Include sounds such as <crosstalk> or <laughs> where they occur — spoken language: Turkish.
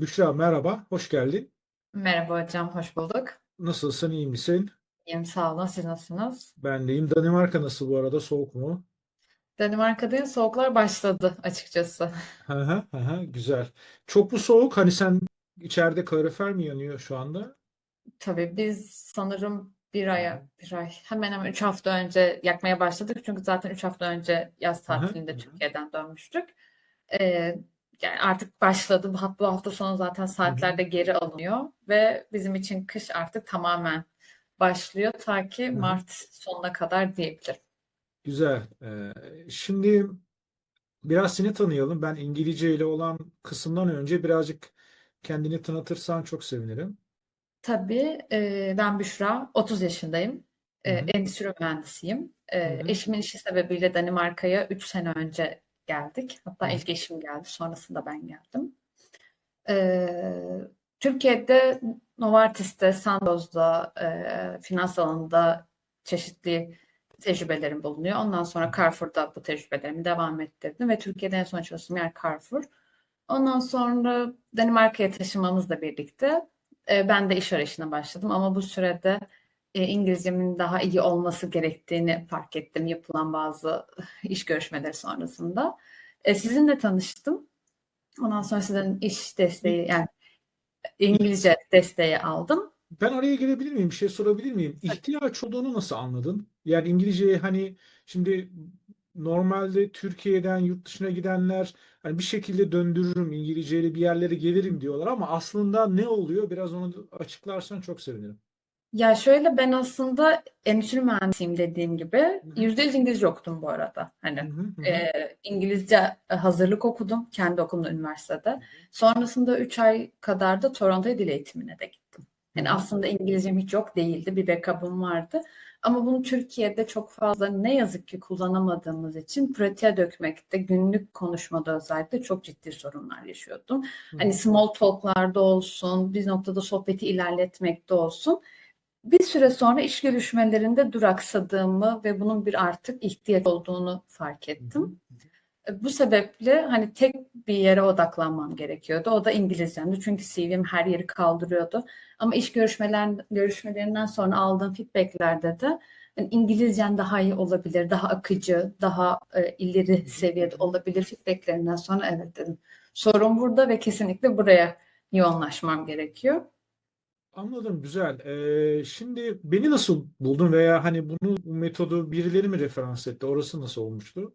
Büşra merhaba, hoş geldin. Merhaba hocam, hoş bulduk. Nasılsın, iyi misin? İyiyim, sağ olun. Siz nasılsınız? Ben deyim. Danimarka nasıl bu arada, soğuk mu? Danimarka'da soğuklar başladı açıkçası. Hı hı hı hı, güzel. Çok mu soğuk? Hani sen içeride kalorifer mi yanıyor şu anda? Tabii biz sanırım bir ay, bir ay hemen hemen üç hafta önce yakmaya başladık. Çünkü zaten üç hafta önce yaz hı tatilinde hı. Türkiye'den dönmüştük. Ee, yani artık başladı. Bu hafta, sonu zaten saatlerde geri alınıyor ve bizim için kış artık tamamen başlıyor ta ki. Mart sonuna kadar diyebilirim. Güzel. Ee, şimdi biraz seni tanıyalım. Ben İngilizce ile olan kısımdan önce birazcık kendini tanıtırsan çok sevinirim. Tabii e, ben Büşra, 30 yaşındayım. Hı E, hı endüstri mühendisiyim. hı E, hı eşimin işi sebebiyle Danimarka'ya 3 sene önce geldik. Hatta ilk eşim geldi, sonrasında ben geldim. E, Türkiye'de Novartis'te, Sandoz'da, e, finans alanında çeşitli tecrübelerim bulunuyor. Ondan sonra. Carrefour'da bu tecrübelerimi devam ettirdim ve Türkiye'de en son çalıştığım yer Carrefour. Ondan sonra Danimarka'ya taşınmamızla birlikte e, ben de iş arayışına başladım ama bu sürede e, İngilizcemin daha iyi olması gerektiğini fark ettim yapılan bazı <laughs> iş görüşmeleri sonrasında. E, sizinle tanıştım. Ondan sonra sizin iş desteği yani İngilizce desteği aldım. Ben araya girebilir miyim? Bir şey sorabilir miyim? İhtiyaç olduğunu nasıl anladın? Yani İngilizceyi hani şimdi normalde Türkiye'den yurt dışına gidenler hani bir şekilde döndürürüm İngilizceyle bir yerlere gelirim diyorlar ama aslında ne oluyor? Biraz onu açıklarsan çok sevinirim. Ya şöyle ben aslında endüstri mühendisiyim dediğim gibi. Hı, %100 İngilizce okudum bu arada. Hani hı, hı hı, e, İngilizce hazırlık okudum kendi okulumda üniversitede. Sonrasında 3 ay kadar da Toronto'ya dil eğitimine de gittim. Yani aslında İngilizcem hiç yok değildi. Bir backup'ım vardı. Ama bunu Türkiye'de çok fazla ne yazık ki kullanamadığımız için pratiğe dökmekte, günlük konuşmada özellikle çok ciddi sorunlar yaşıyordum. Hani small talk'larda olsun, bir noktada sohbeti ilerletmekte olsun. Bir süre sonra iş görüşmelerinde duraksadığımı ve bunun bir artık ihtiyaç olduğunu fark ettim. E, Bu sebeple hani tek bir yere odaklanmam gerekiyordu. O da İngilizcemdi. Çünkü CV'm her yeri kaldırıyordu. Ama iş görüşmeler, görüşmelerinden sonra aldığım feedbacklerde de hani İngilizcen daha iyi olabilir, daha akıcı, daha e, ileri seviyede olabilir feedbacklerinden sonra evet dedim. Sorun burada ve kesinlikle buraya yoğunlaşmam gerekiyor. Anladım, güzel. Ee, şimdi beni nasıl buldun veya hani bunu bu metodu birileri mi referans etti? Orası nasıl olmuştu?